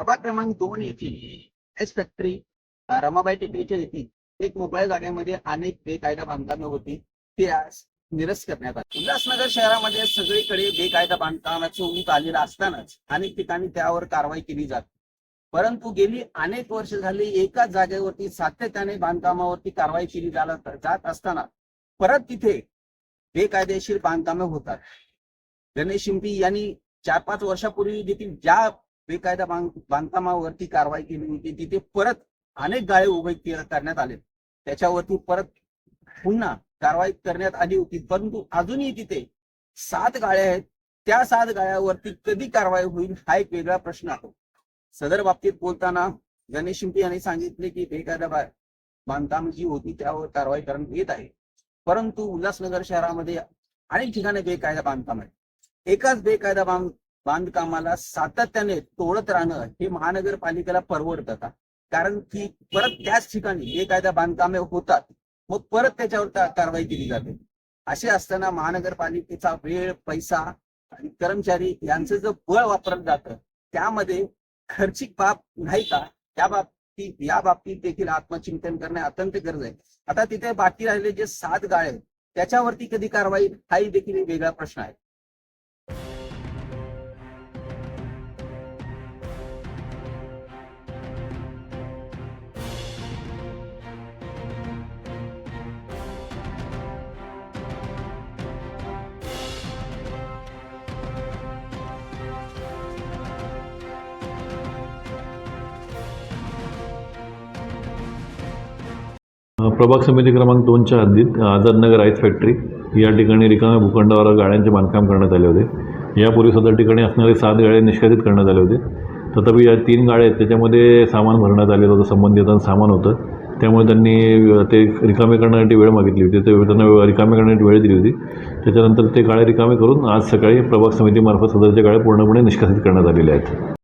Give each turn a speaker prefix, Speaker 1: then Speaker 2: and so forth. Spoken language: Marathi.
Speaker 1: प्रभाग क्रमांक दोन येथील एस फॅक्टरी रमाबाई टेकडीच्या येथील एक मोकळ्या जागेमध्ये अनेक बेकायदा बांधकामे होती. ते आज निरस्त करण्यात आले. उल्हासनगर शहरामध्ये सगळीकडे बेकायदा बांधकामाचं उंच आलेलं असतानाच अनेक ठिकाणी त्यावर कारवाई केली जाते. परंतु गेली अनेक वर्ष झाली एकाच जागेवरती सातत्याने बांधकामावरती कारवाई केली जात असताना परत तिथे बेकायदेशीर बांधकामे होतात. गणेश शिंपी यांनी चार पाच वर्षापूर्वी देखील ज्या बेकायदा बांधकामावरती कारवाई केली होती. तिथे परत अनेक गाळे उभे करण्यात आले. त्याच्यावरती परत पुन्हा कारवाई करण्यात आली होती. परंतु अजूनही तिथे सात गाळ्या आहेत. त्या सात गाळ्यावरती कधी कारवाई होईल हा एक वेगळा प्रश्न आहे. सदर बाबतीत बोलताना गणेश शिंपी यांनी सांगितले की बेकायदा बांधकाम जी होती त्यावर कारवाई करण्यात येत आहे. परंतु उल्हासनगर शहरामध्ये अनेक ठिकाणी बेकायदा बांधकाम आहे. एकाच बेकायदा बांध बांधकामाला सातत्याने तोडत राहणं हे महानगरपालिकेला परवडतं का? कारण की परत त्याच ठिकाणी बेकायदा बांधकामे होतात मग परत त्याच्यावर कारवाई केली जाते. असे असताना महानगरपालिकेचा वेळ पैसा आणि कर्मचारी यांचं जर बळ वापरलं जातं त्यामध्ये खर्चिक बाब नाही का? त्या बाबतीत या बाबतीत देखील आत्मचिंतन करणे अत्यंत गरज आहे. आता तिथे बाकी राहिले जे सात गाळे आहेत, त्याच्यावरती कधी कारवाई हाही देखील एक वेगळा प्रश्न आहे.
Speaker 2: प्रभाग समिती क्रमांक दोनच्या हद्दीत आझादनगर आईस फॅक्टरी या ठिकाणी रिकाम्या भूखंडावर गाड्यांचे बांधकाम करण्यात आले होते. यापूर्वी सदर ठिकाणी असणारे सात गाळे निष्कासित करण्यात आले होते. तथापि या तीन गाड्या आहेत त्याच्यामध्ये सामान भरण्यात आलेलं होतं संबंधित सामान होतं. त्यामुळे त्यांनी ते रिकामे करण्यासाठी वेळ मागितली होती. ते त्यांना रिकामे करण्यासाठी वेळ दिली होती. त्याच्यानंतर ते गाळे रिकामे करून आज सकाळी प्रभाग समितीमार्फत सदरच्या गाड्या पूर्णपणे निष्कासित करण्यात आलेल्या आहेत.